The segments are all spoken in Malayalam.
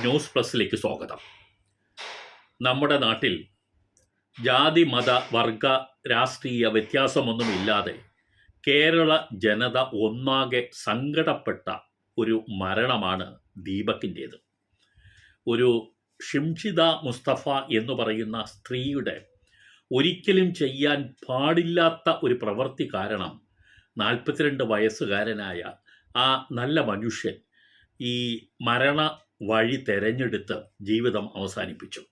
ന്യൂസ് പ്ലസിലേക്ക് സ്വാഗതം. നമ്മുടെ നാട്ടിൽ ജാതി മത വർഗ രാഷ്ട്രീയ വ്യത്യാസമൊന്നുമില്ലാതെ കേരള ജനത ഒന്നാകെ സങ്കടപ്പെട്ട ഒരു മരണമാണ് ദീപക്കിന്റേത്. ഒരു ഷിംഷിദ മുസ്തഫ എന്ന് പറയുന്ന സ്ത്രീയുടെ ഒരിക്കലും ചെയ്യാൻ പാടില്ലാത്ത ഒരു പ്രവൃത്തി കാരണം നാൽപ്പത്തിരണ്ട് വയസ്സുകാരനായ ആ നല്ല മനുഷ്യൻ ഈ മരണ വഴി തെരഞ്ഞെടുത്ത് ജീവിതം അവസാനിപ്പിച്ചു.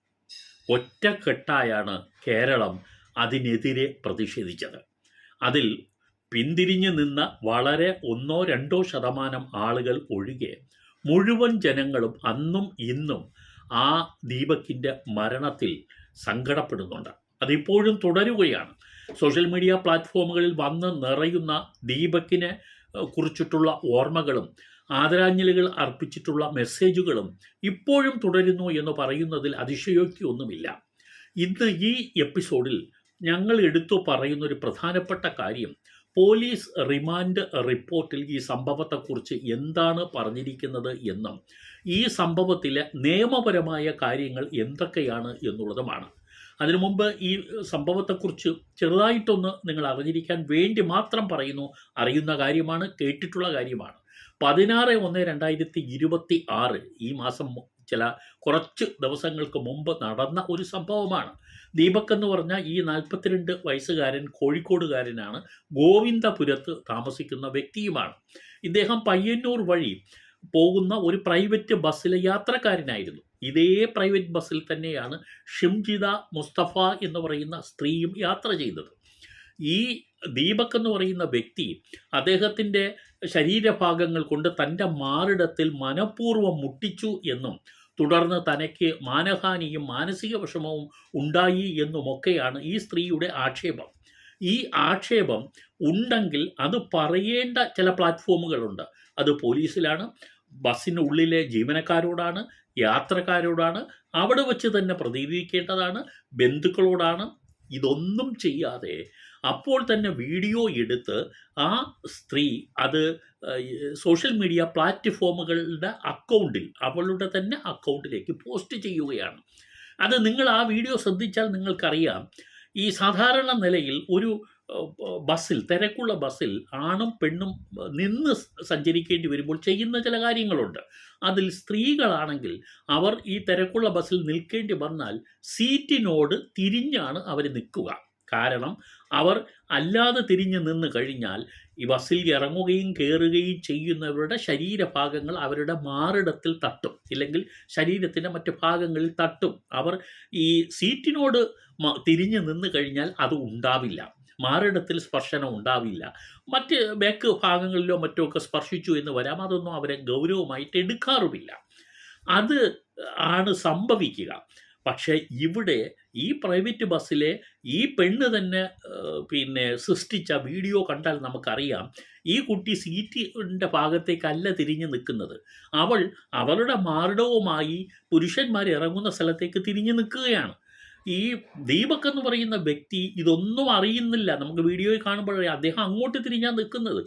ഒറ്റക്കെട്ടായാണ് കേരളം അതിനെതിരെ പ്രതിഷേധിച്ചത്. അതിൽ പിന്തിരിഞ്ഞു നിന്ന വളരെ ഒന്നോ രണ്ടോ ശതമാനം ആളുകൾ ഒഴികെ മുഴുവൻ ജനങ്ങളും അന്നും ഇന്നും ആ ദീപക്കിന്റെ മരണത്തിൽ സങ്കടപ്പെടുന്നുണ്ട്. അതിപ്പോഴും തുടരുകയാണ്. സോഷ്യൽ മീഡിയ പ്ലാറ്റ്ഫോമുകളിൽ വന്ന് നിറയുന്ന ദീപക്കിനെ കുറിച്ചിട്ടുള്ള ഓർമ്മകളും ആദരാഞ്ജലികൾ അർപ്പിച്ചിട്ടുള്ള മെസ്സേജുകളും ഇപ്പോഴും തുടരുന്നു എന്ന് പറയുന്നതിൽ അതിശയോക്തിയൊന്നുമില്ല. ഇന്ന് ഈ എപ്പിസോഡിൽ ഞങ്ങൾ എടുത്തു പറയുന്ന ഒരു പ്രധാനപ്പെട്ട കാര്യം പോലീസ് റിമാൻഡ് റിപ്പോർട്ടിൽ ഈ സംഭവത്തെക്കുറിച്ച് എന്താണ് പറഞ്ഞിരിക്കുന്നത് എന്നും ഈ സംഭവത്തിലെ നിയമപരമായ കാര്യങ്ങൾ എന്തൊക്കെയാണ് എന്നുള്ളതുമാണ്. അതിനു മുമ്പ് ഈ സംഭവത്തെക്കുറിച്ച് ചെറുതായിട്ടൊന്ന് നിങ്ങൾ അറിഞ്ഞിരിക്കാൻ വേണ്ടി മാത്രം പറയുന്നു അറിയുന്ന കാര്യമാണ് കേട്ടിട്ടുള്ള കാര്യമാണ്. പതിനാറ് ഒന്ന് രണ്ടായിരത്തി ഇരുപത്തി ആറ് ഈ മാസം ചില കുറച്ച് ദിവസങ്ങൾക്ക് മുമ്പ് നടന്ന ഒരു സംഭവമാണ്. ദീപക് എന്ന് പറഞ്ഞ ഈ നാൽപ്പത്തിരണ്ട് വയസ്സുകാരൻ കോഴിക്കോടുകാരനാണ് ഗോവിന്ദപുരത്ത് താമസിക്കുന്ന വ്യക്തിയുമാണ്. ഇദ്ദേഹം പയ്യന്നൂർ വഴി പോകുന്ന ഒരു പ്രൈവറ്റ് ബസ്സിലെ യാത്രക്കാരനായിരുന്നു. ഇതേ പ്രൈവറ്റ് ബസ്സിൽ തന്നെയാണ് ഷിംജിത മുസ്തഫ എന്ന് പറയുന്ന സ്ത്രീയും യാത്ര ചെയ്തത്. ഈ ദീപക് എന്ന് പറയുന്ന വ്യക്തി അദ്ദേഹത്തിന്റെ ശരീരഭാഗങ്ങൾ കൊണ്ട് തന്റെ മാറിടത്തിൽ മനഃപൂർവം മുട്ടിച്ചു എന്നും തുടർന്ന് തനിക്ക് മാനഹാനിയും മാനസിക വിഷമവും ഉണ്ടായി എന്നുമൊക്കെയാണ് ഈ സ്ത്രീയുടെ ആക്ഷേപം. ഈ ആക്ഷേപം ഉണ്ടെങ്കിൽ അത് പറയേണ്ട ചില പ്ലാറ്റ്ഫോമുകളുണ്ട്. അത് പോലീസിലാണ് ബസ്സിനുള്ളിലെ ജീവനക്കാരോടാണ് യാത്രക്കാരോടാണ് അവിടെ വച്ച് തന്നെ പ്രതികരിക്കേണ്ടതാണ് ബന്ധുക്കളോടാണ്. ഇതൊന്നും ചെയ്യാതെ അപ്പോൾ തന്നെ വീഡിയോ എടുത്ത് ആ സ്ത്രീ അത് സോഷ്യൽ മീഡിയ പ്ലാറ്റ്ഫോമുകളുടെ അക്കൗണ്ടിൽ അവളുടെ തന്നെ അക്കൗണ്ടിലേക്ക് പോസ്റ്റ് ചെയ്യുകയാണ്. അത് നിങ്ങൾ ആ വീഡിയോ ശ്രദ്ധിച്ചാൽ നിങ്ങൾക്കറിയാം ഈ സാധാരണ നിലയിൽ ഒരു ബസ്സിൽ തിരക്കുള്ള ബസ്സിൽ ആണും പെണ്ണും നിന്ന് സഞ്ചരിക്കേണ്ടി വരുമ്പോൾ ചെയ്യുന്ന ചില കാര്യങ്ങളുണ്ട്. അതിൽ സ്ത്രീകളാണെങ്കിൽ അവർ ഈ തിരക്കുള്ള ബസ്സിൽ നിൽക്കേണ്ടി വന്നാൽ സീറ്റിനോട് തിരിഞ്ഞാണ് അവർ നിൽക്കുക. കാരണം അവർ അല്ലാതെ തിരിഞ്ഞ് നിന്ന് കഴിഞ്ഞാൽ ഈ ബസ്സിൽ ഇറങ്ങുകയും കയറുകയും ചെയ്യുന്നവരുടെ ശരീരഭാഗങ്ങൾ അവരുടെ മാറിടത്തിൽ തട്ടും. ഇല്ലെങ്കിൽ ശരീരത്തിന്റെ മറ്റു ഭാഗങ്ങളിൽ തട്ടും. അവർ ഈ സീറ്റിനോട് തിരിഞ്ഞു നിന്ന് കഴിഞ്ഞാൽ അത് ഉണ്ടാവില്ല. മാറിടത്തിൽ സ്പർശനം ഉണ്ടാവില്ല. മറ്റ് ബാക്ക് ഭാഗങ്ങളിലോ മറ്റോ ഒക്കെ സ്പർശിച്ചു എന്ന് വരാം. അതൊന്നും അവരെ ഗൗരവമായിട്ട് എടുക്കാറുമില്ല. അത് ആണ് സംഭവിക്കുക. പക്ഷേ ഇവിടെ ഈ പ്രൈവറ്റ് ബസ്സിലെ ഈ പെണ്ണ് തന്നെ പിന്നെ സൃഷ്ടിച്ച വീഡിയോ കണ്ടാൽ നമുക്കറിയാം ഈ കുട്ടി സീറ്റിന്റെ ഭാഗത്തേക്കല്ല തിരിഞ്ഞ് നിൽക്കുന്നത്. അവൾ അവളുടെ മാർഡവുമായി പുരുഷന്മാർ ഇറങ്ങുന്ന സ്ഥലത്തേക്ക് തിരിഞ്ഞ് നിൽക്കുകയാണ്. ഈ ദീപക് എന്ന് പറയുന്ന വ്യക്തി ഇതൊന്നും അറിയുന്നില്ല. നമുക്ക് വീഡിയോയിൽ കാണുമ്പോഴേ അദ്ദേഹം അങ്ങോട്ട് തിരിഞ്ഞാൽ നിൽക്കുന്നത്.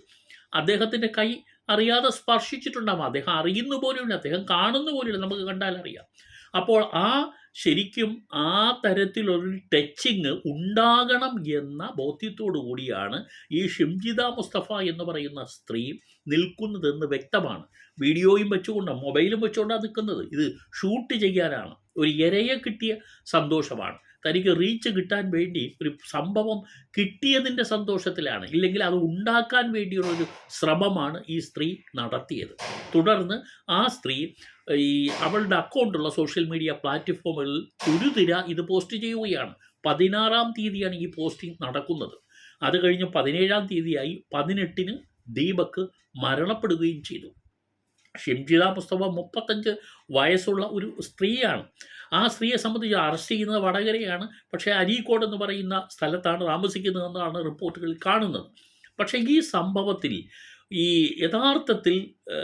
അദ്ദേഹത്തിന്റെ കൈ അറിയാതെ സ്പർശിച്ചിട്ടുണ്ടാവും. അദ്ദേഹം അറിയുന്ന പോലുമില്ല. അദ്ദേഹം കാണുന്ന പോലുമില്ല. നമുക്ക് കണ്ടാൽ അറിയാം അപ്പോൾ ആ ശരിക്കും ആ തരത്തിലൊരു ടച്ചിങ് ഉണ്ടാകണം എന്ന ബോധ്യത്തോടു കൂടിയാണ് ഈ ഷിംജിത മുസ്തഫ എന്ന് പറയുന്ന സ്ത്രീ നിൽക്കുന്നതെന്ന് വ്യക്തമാണ്. വീഡിയോയും വെച്ചുകൊണ്ടാണ് മൊബൈലും വെച്ചുകൊണ്ടാണ് നിൽക്കുന്നത്. ഇത് ഷൂട്ട് ചെയ്യാനാണ്. ഒരു ഇരയെ കിട്ടിയ സന്തോഷമാണ്. തനിക്ക് റീച്ച് കിട്ടാൻ വേണ്ടി ഒരു സംഭവം കിട്ടിയതിന്റെ സന്തോഷത്തിലാണ്. ഇല്ലെങ്കിൽ അത് ഉണ്ടാക്കാൻ വേണ്ടിയുള്ള ഒരു ശ്രമമാണ് ഈ സ്ത്രീ നടത്തിയത്. തുടർന്ന് ആ സ്ത്രീ ഈ അവളുടെ അക്കൗണ്ടുള്ള സോഷ്യൽ മീഡിയ പ്ലാറ്റ്ഫോമുകളിൽ തിര ഇത് പോസ്റ്റ് ചെയ്യുകയാണ്. പതിനാറാം തീയതിയാണ് ഈ പോസ്റ്റിംഗ് നടക്കുന്നത്. അത് കഴിഞ്ഞ് പതിനേഴാം തീയതിയായി പതിനെട്ടിന് ദീപക്ക് മരണപ്പെടുകയും ചെയ്തു. ഷിംജിത മുസ്തഫ മുപ്പത്തഞ്ച് വയസ്സുള്ള ഒരു സ്ത്രീയാണ്. ആ സ്ത്രീയെ സംബന്ധിച്ച് അറസ്റ്റ് ചെയ്യുന്നത് വടകരയാണ്. പക്ഷേ അരീക്കോട് എന്ന് പറയുന്ന സ്ഥലത്താണ് താമസിക്കുന്നതെന്നാണ് റിപ്പോർട്ടുകളിൽ കാണുന്നത്. പക്ഷേ ഈ സംഭവത്തിൽ ഈ യഥാർത്ഥത്തിൽ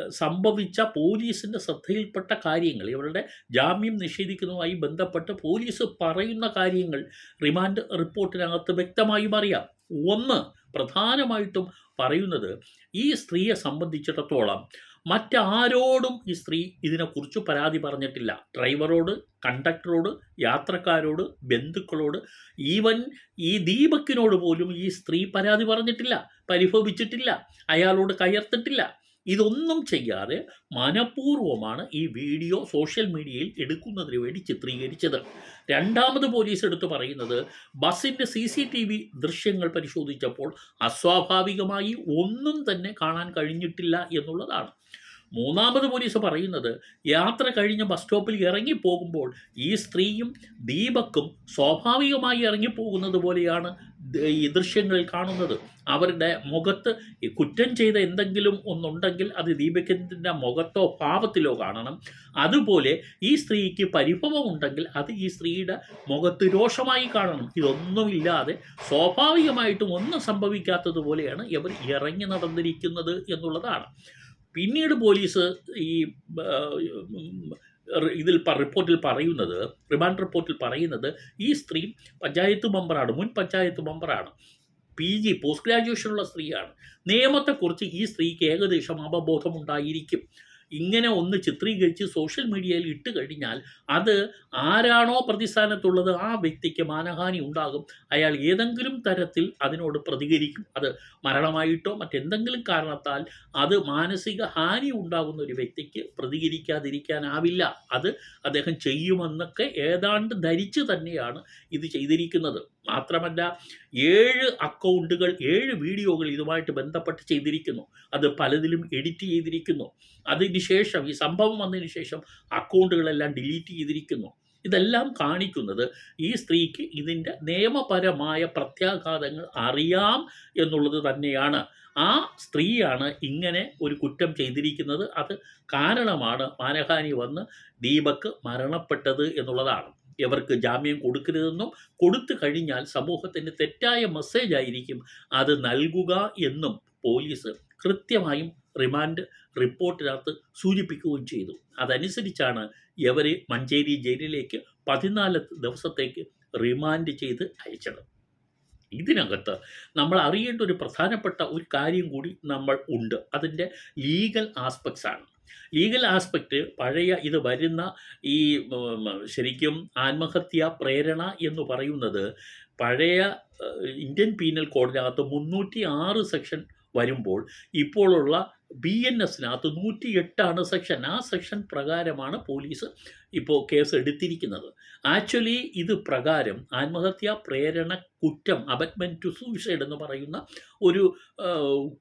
സംഭവിച്ച പോലീസിന്റെ ശ്രദ്ധയിൽപ്പെട്ട കാര്യങ്ങൾ ഇവരുടെ ജാമ്യം നിഷേധിക്കുന്നതുമായി ബന്ധപ്പെട്ട് പോലീസ് പറയുന്ന കാര്യങ്ങൾ റിമാൻഡ് റിപ്പോർട്ടിനകത്ത് വ്യക്തമായും അറിയാം. ഒന്ന് പ്രധാനമായിട്ടും പറയുന്നത് ഈ സ്ത്രീയെ സംബന്ധിച്ചിടത്തോളം മറ്റാരോടും ഈ സ്ത്രീ ഇതിനെക്കുറിച്ച് പരാതി പറഞ്ഞിട്ടില്ല. ഡ്രൈവറോട് കണ്ടക്ടറോട് യാത്രക്കാരോട് ബന്ധുക്കളോട് ഈവൻ ഈ ദീപക്കിനോട് പോലും ഈ സ്ത്രീ പരാതി പറഞ്ഞിട്ടില്ല പരിഭവിച്ചിട്ടില്ല അയാളോട് കയർത്തിട്ടില്ല. ഇതൊന്നും ചെയ്യാതെ മനഃപൂർവമാണ് ഈ വീഡിയോ സോഷ്യൽ മീഡിയയിൽ എടുക്കുന്നതിന് വേണ്ടി ചിത്രീകരിച്ചത്. രണ്ടാമത് പോലീസ് എടുത്തു പറയുന്നത് ബസ്സിന്റെ സി സി ടി വി ദൃശ്യങ്ങൾ പരിശോധിച്ചപ്പോൾ അസ്വാഭാവികമായി ഒന്നും തന്നെ കാണാൻ കഴിഞ്ഞിട്ടില്ല എന്നുള്ളതാണ്. മൂന്നാമത് പോലീസ് പറയുന്നത് യാത്ര കഴിഞ്ഞ് ബസ് സ്റ്റോപ്പിൽ ഇറങ്ങിപ്പോകുമ്പോൾ ഈ സ്ത്രീയും ദീപക്കും സ്വാഭാവികമായി ഇറങ്ങിപ്പോകുന്നത് പോലെയാണ് ഈ ദൃശ്യങ്ങളിൽ കാണുന്നത്. അവരുടെ മുഖത്ത് കുറ്റം ചെയ്ത എന്തെങ്കിലും ഒന്നുണ്ടെങ്കിൽ അത് ദീപകത്തിന്റെ മുഖത്തോ ഭാവത്തിലോ കാണണം. അതുപോലെ ഈ സ്ത്രീക്ക് പരിഭവം ഉണ്ടെങ്കിൽ അത് ഈ സ്ത്രീയുടെ മുഖത്ത് രോഷമായി കാണണം. ഇതൊന്നുമില്ലാതെ സ്വാഭാവികമായിട്ടും ഒന്നും സംഭവിക്കാത്തതുപോലെയാണ് ഇവർ ഇറങ്ങി നടന്നിരിക്കുന്നത് എന്നുള്ളതാണ്. പിന്നീട് പോലീസ് ഈ ഇതിൽ റിപ്പോർട്ടിൽ പറയുന്നത് റിമാൻഡ് റിപ്പോർട്ടിൽ പറയുന്നത് ഈ സ്ത്രീ പഞ്ചായത്ത് മെമ്പറാണ് മുൻ പഞ്ചായത്ത് മെമ്പറാണ്. പി ജി പോസ്റ്റ് ഗ്രാജുവേഷനുള്ള സ്ത്രീയാണ്. നിയമത്തെക്കുറിച്ച് ഈ സ്ത്രീക്ക് ഏകദേശം അവബോധമുണ്ടായിരിക്കും. ഇങ്ങനെ ഒന്ന് ചിത്രീകരിച്ച് സോഷ്യൽ മീഡിയയിൽ ഇട്ട് കഴിഞ്ഞാൽ അത് ആരാണോ പ്രതിസ്ഥാനത്തുള്ളത് ആ വ്യക്തിക്ക് മാനഹാനി ഉണ്ടാകും. അയാൾ ഏതെങ്കിലും തരത്തിൽ അതിനോട് പ്രതികരിക്കും. അത് മരണമായിട്ടോ മറ്റെന്തെങ്കിലും കാരണത്താൽ അത് മാനസിക ഹാനി ഉണ്ടാകുന്ന ഒരു വ്യക്തിക്ക് പ്രതികരിക്കാതിരിക്കാനാവില്ല. അത് അദ്ദേഹം ചെയ്യുമെന്നൊക്കെ ഏതാണ്ട് ധരിച്ച് തന്നെയാണ് ഇത് ചെയ്തിരിക്കുന്നത്. മാത്രമല്ല ഏഴ് അക്കൗണ്ടുകൾ ഏഴ് വീഡിയോകൾ ഇതുമായിട്ട് ബന്ധപ്പെട്ട് ചെയ്തിരിക്കുന്നു. അത് പലതിലും എഡിറ്റ് ചെയ്തിരിക്കുന്നു. അതിനുശേഷം ഈ സംഭവം വന്നതിന് ശേഷം അക്കൗണ്ടുകളെല്ലാം ഡിലീറ്റ് ചെയ്തിരിക്കുന്നു. ഇതെല്ലാം കാണിക്കുന്നത് ഈ സ്ത്രീക്ക് ഇതിന്റെ നിയമപരമായ പ്രത്യാഘാതങ്ങൾ അറിയാം എന്നുള്ളത് തന്നെയാണ്. ആ സ്ത്രീയാണ് ഇങ്ങനെ ഒരു കുറ്റം ചെയ്തിരിക്കുന്നത്. അത് കാരണമാണ് മാനഹാനി വന്ന് ദീപക്ക് മരണപ്പെട്ടത് എന്നുള്ളതാണ്. ഇവർക്ക് ജാമ്യം കൊടുക്കരുതെന്നും കൊടുത്തു കഴിഞ്ഞാൽ സമൂഹത്തിന് തെറ്റായ മെസ്സേജ് ആയിരിക്കും അത് നൽകുക എന്നും പോലീസ് കൃത്യമായും റിമാൻഡ് റിപ്പോർട്ടിനകത്ത് സൂചിപ്പിക്കുകയും ചെയ്തു. അതനുസരിച്ചാണ് ഇവരെ മഞ്ചേരി ജയിലിലേക്ക് പതിനാല് ദിവസത്തേക്ക് റിമാൻഡ് ചെയ്ത് അയച്ചത്. ഇതിനകത്ത് നമ്മൾ അറിയേണ്ട ഒരു പ്രധാനപ്പെട്ട ഒരു കാര്യം കൂടി നമ്മൾ ഉണ്ട്. അതിന്റെ ലീഗൽ ആസ്പെക്ട്സ് ആണ്. ലീഗൽ ആസ്പെക്റ്റ് പഴയ ഇത് വരുന്ന ഈ ശരിക്കും ആത്മഹത്യ പ്രേരണ എന്ന് പറയുന്നത് പഴയ ഇന്ത്യൻ പീനൽ കോഡിനകത്ത് മുന്നൂറ്റി ആറ് സെക്ഷൻ വരുമ്പോൾ ഇപ്പോഴുള്ള ബി എൻ എസിനകത്ത് നൂറ്റി എട്ടാണ് സെക്ഷൻ. ആ സെക്ഷൻ പ്രകാരമാണ് പോലീസ് ഇപ്പോൾ കേസ് എടുത്തിരിക്കുന്നത്. ആക്ച്വലി ഇത് പ്രകാരം ആത്മഹത്യാ പ്രേരണ കുറ്റം അബറ്റ്മെന്റ് ടു സൂയിസൈഡ് എന്ന് പറയുന്ന ഒരു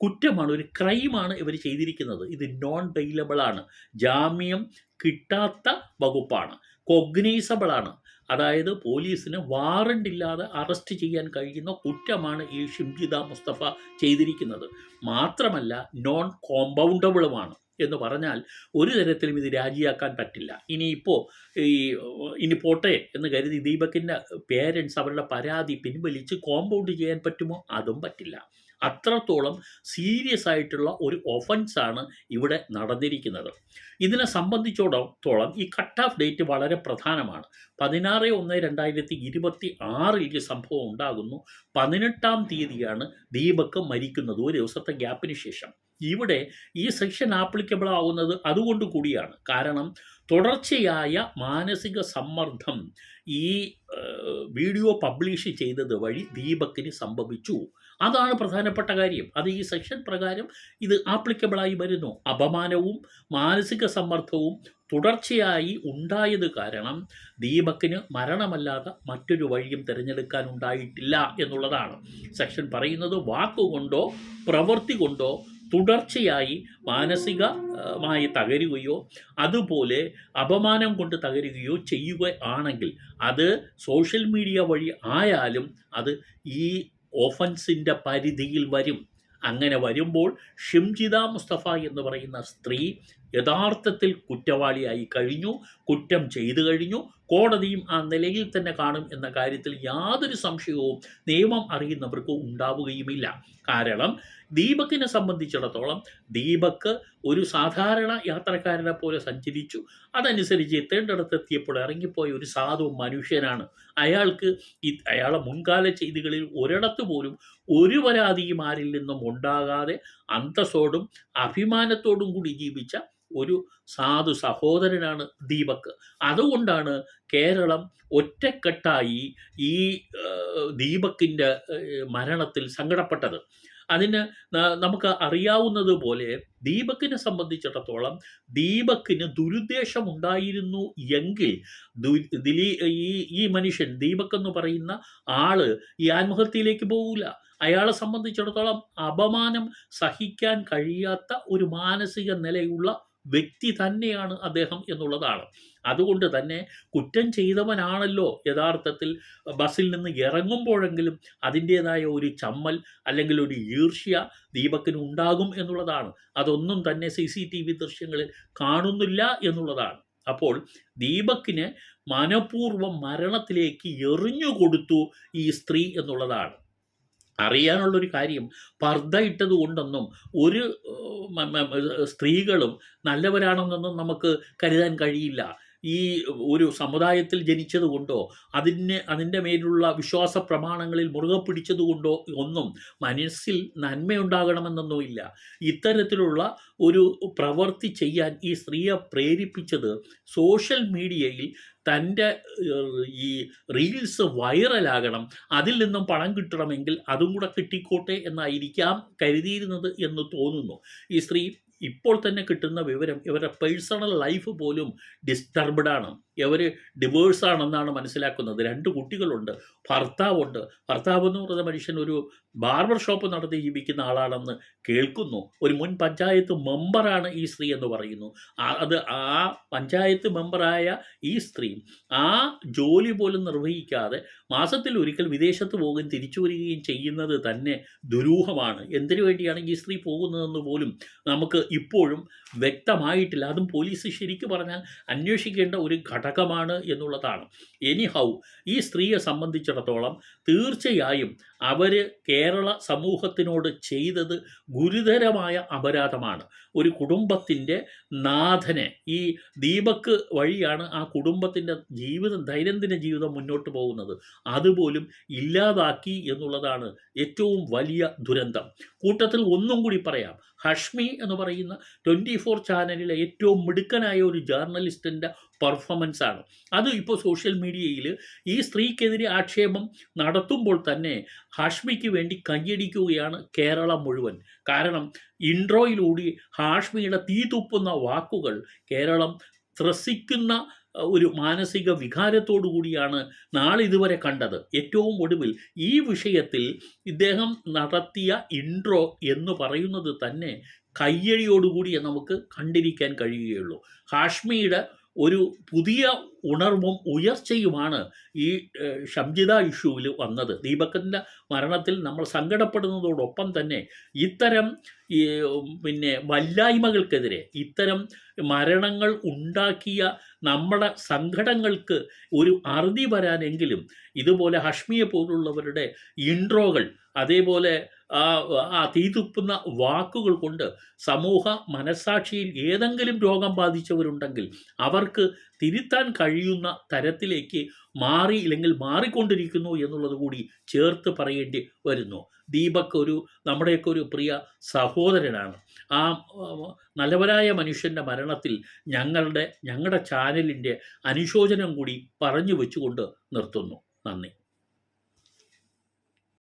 കുറ്റമാണ് ഒരു ക്രൈമാണ് ഇവർ ചെയ്തിരിക്കുന്നത്. ഇത് നോൺ ബെയിലബിളാണ് ജാമ്യം കിട്ടാത്ത വകുപ്പാണ്. കൊഗ്നൈസബിൾ ആണ്. അതായത് പോലീസിന് വാറണ്ട് ഇല്ലാതെ അറസ്റ്റ് ചെയ്യാൻ കഴിയുന്ന കുറ്റമാണ് ഈ ഷിംജിദ മുസ്തഫ ചെയ്തിരിക്കുന്നത്. മാത്രമല്ല നോൺ കോമ്പൗണ്ടബിളുമാണ് എന്ന് പറഞ്ഞാൽ ഒരു തരത്തിലും ഇത് രാജിയാക്കാൻ പറ്റില്ല. ഇനിയിപ്പോൾ ഈ ഇനി പോട്ടെ എന്ന് കരുതി ദീപകിന്റെ പേരൻസ് അവരുടെ പരാതി പിൻവലിച്ച് കോമ്പൗണ്ട് ചെയ്യാൻ പറ്റുമോ? അതും പറ്റില്ല. അത്രത്തോളം സീരിയസ് ആയിട്ടുള്ള ഒരു ഒഫൻസാണ് ഇവിടെ നടന്നിരിക്കുന്നത്. ഇതിനെ സംബന്ധിച്ചിടത്തോളം ഈ കട്ട് ഓഫ് ഡേറ്റ് വളരെ പ്രധാനമാണ്. പതിനാറ് ഒന്ന് രണ്ടായിരത്തി ഇരുപത്തി ആറിൽ ഈ സംഭവം ഉണ്ടാകുന്നു. പതിനെട്ടാം തീയതിയാണ് ദീപക് മരിക്കുന്നത് ഒരു ദിവസത്തെ ഗ്യാപ്പിന് ശേഷം. ഇവിടെ ഈ സെക്ഷൻ ആപ്ലിക്കബിൾ ആവുന്നത് അതുകൊണ്ട് കൂടിയാണ്. കാരണം തുടർച്ചയായ മാനസിക സമ്മർദ്ദം ഈ വീഡിയോ പബ്ലിഷ് ചെയ്തത് വഴി ദീപക്കിന് സംഭവിച്ചു. അതാണ് പ്രധാനപ്പെട്ട കാര്യം. അത് ഈ സെക്ഷൻ പ്രകാരം ഇത് ആപ്ലിക്കബിളായി വരുന്നു. അപമാനവും മാനസിക സമ്മർദ്ദവും തുടർച്ചയായി ഉണ്ടായത് കാരണം ദീപക്കിന് മരണമല്ലാതെ മറ്റൊരു വഴിയും തിരഞ്ഞെടുക്കാൻ ഉണ്ടായിട്ടില്ല എന്നുള്ളതാണ്. സെക്ഷൻ പറയുന്നത് വാക്കുകൊണ്ടോ പ്രവൃത്തി കൊണ്ടോ തുടർച്ചയായി മാനസികമായി തകരുകയോ അതുപോലെ അപമാനം കൊണ്ട് തകരുകയോ ചെയ്യുക ആണെങ്കിൽ അത് സോഷ്യൽ മീഡിയ വഴി ആയാലും അത് ഈ ഓഫൻസിന്റെ പരിധിയിൽ വരും. അങ്ങനെ വരുമ്പോൾ ഷിംജിത മുസ്തഫ എന്ന് പറയുന്ന സ്ത്രീ യഥാർത്ഥത്തിൽ കുറ്റവാളിയായി കഴിഞ്ഞു കുറ്റം ചെയ്തു കഴിഞ്ഞു. കോടതിയും ആ നിലയിൽ തന്നെ കാണും എന്ന കാര്യത്തിൽ യാതൊരു സംശയവും നിയമം അറിയുന്നവർക്ക് ഉണ്ടാവുകയുമില്ല. കാരണം ദീപക്കിനെ സംബന്ധിച്ചിടത്തോളം ദീപക്ക് ഒരു സാധാരണ യാത്രക്കാരനെ പോലെ സഞ്ചരിച്ചു. അതനുസരിച്ച് എത്തേണ്ടിടത്ത് എത്തിയപ്പോൾ ഇറങ്ങിപ്പോയ ഒരു സാധു മനുഷ്യനാണ്. അയാൾക്ക് അയാളെ മുൻകാല ചെയ്തികളിൽ ഒരിടത്തു പോലും ഒരു പരാതിയും ആരിൽ നിന്നും ഉണ്ടാകാതെ അന്തസ്സോടും അഭിമാനത്തോടും കൂടി ജീവിച്ച ഒരു സാധു സഹോദരനാണ് ദീപക് അതുകൊണ്ടാണ് കേരളം ഒറ്റക്കെട്ടായി ഈ ദീപക്കിന്റെ മരണത്തിൽ സങ്കടപ്പെട്ടത്. അതിന് നമുക്ക് അറിയാവുന്നത് പോലെ ദീപക്കിനെ സംബന്ധിച്ചിടത്തോളം ദീപക്കിന് ദുരുദ്ദേശം ഉണ്ടായിരുന്നു എങ്കിൽ ഈ ഈ മനുഷ്യൻ ദീപക് എന്ന് പറയുന്ന ആൾ ഈ ആത്മഹത്യയിലേക്ക് പോകില്ല അയാളെ സംബന്ധിച്ചിടത്തോളം അപമാനം സഹിക്കാൻ കഴിയാത്ത ഒരു മാനസിക നിലയുള്ള വ്യക്തി തന്നെയാണ് അദ്ദേഹം എന്നുള്ളതാണ്. അതുകൊണ്ട് തന്നെ കുറ്റം ചെയ്തവനാണല്ലോ യഥാർത്ഥത്തിൽ ബസ്സിൽ നിന്ന് ഇറങ്ങുമ്പോഴെങ്കിലും അതിന്റേതായ ഒരു ചമ്മൽ അല്ലെങ്കിൽ ഒരു ഈർഷ്യ ദീപക്കിന് ഉണ്ടാകും എന്നുള്ളതാണ്. അതൊന്നും തന്നെ സി സി ടി വി ദൃശ്യങ്ങളിൽ കാണുന്നില്ല എന്നുള്ളതാണ്. അപ്പോൾ ദീപക്കിനെ മനഃപൂർവം മരണത്തിലേക്ക് എറിഞ്ഞു കൊടുത്തു ഈ സ്ത്രീ എന്നുള്ളതാണ്. അറിയാനുള്ളൊരു കാര്യം. പർദ്ദ ഇട്ടത് കൊണ്ടൊന്നും ഒരു സ്ത്രീകളും നല്ലവരാണെന്നൊന്നും നമുക്ക് കരുതാൻ കഴിയില്ല. ഈ ഒരു സമുദായത്തിൽ ജനിച്ചത് കൊണ്ടോ അതിന് അതിന്റെ മേലുള്ള വിശ്വാസ പ്രമാണങ്ങളിൽ മുറുകെ പിടിച്ചത് കൊണ്ടോ ഒന്നും മനസ്സിൽ നന്മയുണ്ടാകണമെന്നൊന്നുമില്ല ഇത്തരത്തിലുള്ള ഒരു പ്രവൃത്തി ചെയ്യാൻ ഈ സ്ത്രീയെ പ്രേരിപ്പിച്ചത് സോഷ്യൽ മീഡിയയിൽ തന്റെ ഈ റീൽസ് വൈറലാകണം അതിൽ നിന്നും പണം കിട്ടണമെങ്കിൽ അതും കൂടെ കിട്ടിക്കോട്ടെ എന്നായിരിക്കാം കരുതിയിരുന്നത് എന്ന് തോന്നുന്നു. ഈ സ്ത്രീ ഇപ്പോൾ തന്നെ കിട്ടുന്ന വിവരം ഇവരുടെ പേഴ്സണൽ ലൈഫ് പോലും ഡിസ്റ്റർബ്ഡ് ആണ്. ഇവർ ഡിവേഴ്സ് ആണെന്നാണ് മനസ്സിലാക്കുന്നത്. രണ്ട് കുട്ടികളുണ്ട് ഭർത്താവുണ്ട്. ഭർത്താവ് എന്ന് പറയുന്ന മനുഷ്യൻ ഒരു ബാർബർ ഷോപ്പ് നടത്തി ജീവിക്കുന്ന ആളാണെന്ന് കേൾക്കുന്നു. ഒരു മുൻ പഞ്ചായത്ത് മെമ്പറാണ് ഈ സ്ത്രീ എന്ന് പറയുന്നു. അത് ആ പഞ്ചായത്ത് മെമ്പറായ ഈ സ്ത്രീ ആ ജോലി പോലും നിർവഹിക്കാതെ മാസത്തിൽ ഒരിക്കൽ വിദേശത്ത് പോകുകയും തിരിച്ചു വരികയും ചെയ്യുന്നത് തന്നെ ദുരൂഹമാണ്. എന്തിനു വേണ്ടിയാണ് ഈ സ്ത്രീ പോകുന്നതെന്ന് പോലും നമുക്ക് ഇപ്പോഴും വ്യക്തമായിട്ടില്ല. അതും പോലീസ് ശരിക്ക് പറഞ്ഞാൽ അന്വേഷിക്കേണ്ട ഒരു ഘടകമാണ് എന്നുള്ളതാണ്. എനി ഹൗ ഈ സ്ത്രീയെ സംബന്ധിച്ചിടത്തോളം തീർച്ചയായും അവർ കേരള സമൂഹത്തിനോട് ചെയ്തത് ഗുരുതരമായ അപരാധമാണ്. ഒരു കുടുംബത്തിന്റെ നാഥനെ ഈ ദീപക്ക് വഴിയാണ് ആ കുടുംബത്തിന്റെ ജീവിതം ദൈനംദിന ജീവിതം മുന്നോട്ട് പോകുന്നത്. അതുപോലും ഇല്ലാതാക്കി എന്നുള്ളതാണ് ഏറ്റവും വലിയ ദുരന്തം. കൂട്ടത്തിൽ ഒന്നും കൂടി പറയാം. ഹഷ്മി എന്ന് പറയുന്ന ട്വന്റി ഫോർ ചാനലിലെ ഏറ്റവും മിടുക്കനായ ഒരു ജേർണലിസ്റ്റിന്റെ പെർഫോമൻസ് ആണ്. അത് ഇപ്പോൾ സോഷ്യൽ മീഡിയയിൽ ഈ സ്ത്രീക്കെതിരെ ആക്ഷേപം നടത്തുമ്പോൾ തന്നെ ഹാഷ്മിക്ക് വേണ്ടി കയ്യടിക്കുകയാണ് കേരളം മുഴുവൻ. കാരണം ഇൻട്രോയിലൂടെ ഹാഷ്മിയുടെ തീ തുപ്പുന്ന വാക്കുകൾ കേരളം ത്രസിക്കുന്ന ഒരു മാനസിക വികാരത്തോടു കൂടിയാണ് നാളിതുവരെ കണ്ടത്. ഏറ്റവും ഒടുവിൽ ഈ വിഷയത്തിൽ ഇദ്ദേഹം നടത്തിയ ഇൻട്രോ എന്ന് പറയുന്നത് തന്നെ കയ്യഴിയോടുകൂടിയേ നമുക്ക് കണ്ടിരിക്കാൻ കഴിയുകയുള്ളൂ. ഹാഷ്മിയുടെ ഒരു പുതിയ ഉണർവും ഉയർച്ചയുമാണ് ഈ ഷംജിത ഇഷ്യൂവിൽ വന്നത്. ദീപക്കിന്റെ മരണത്തിൽ നമ്മൾ സങ്കടപ്പെടുന്നതോടൊപ്പം തന്നെ ഇത്തരം ഈ പിന്നെ വല്ലായ്മകൾക്കെതിരെ ഇത്തരം മരണങ്ങൾ ഉണ്ടാക്കിയ നമ്മുടെ സങ്കടങ്ങൾക്ക് ഒരു അറുതി വരാനെങ്കിലും ഇതുപോലെ ഹഷ്മിയെ പോലുള്ളവരുടെ ഇൻട്രോകൾ അതേപോലെ ആ തീതുപ്പുന്ന വാക്കുകൾ കൊണ്ട് സമൂഹ മനസാക്ഷിയിൽ ഏതെങ്കിലും രോഗം ബാധിച്ചവരുണ്ടെങ്കിൽ അവർക്ക് തിരുത്താൻ കഴിയുന്ന തരത്തിലേക്ക് മാറി ഇല്ലെങ്കിൽ മാറിക്കൊണ്ടിരിക്കുന്നു എന്നുള്ളത് കൂടി ചേർത്ത് പറയേണ്ടി വരുന്നു. ദീപക് ഒരു നമ്മുടെയൊക്കെ ഒരു പ്രിയ സഹോദരനാണ്. ആ, നല്ലവരായ മനുഷ്യന്റെ മരണത്തിൽ ഞങ്ങളുടെ ഞങ്ങളുടെ ചാനലിന്റെ അനുശോചനം കൂടി പറഞ്ഞു വെച്ചുകൊണ്ട് നിർത്തുന്നു. നന്ദി.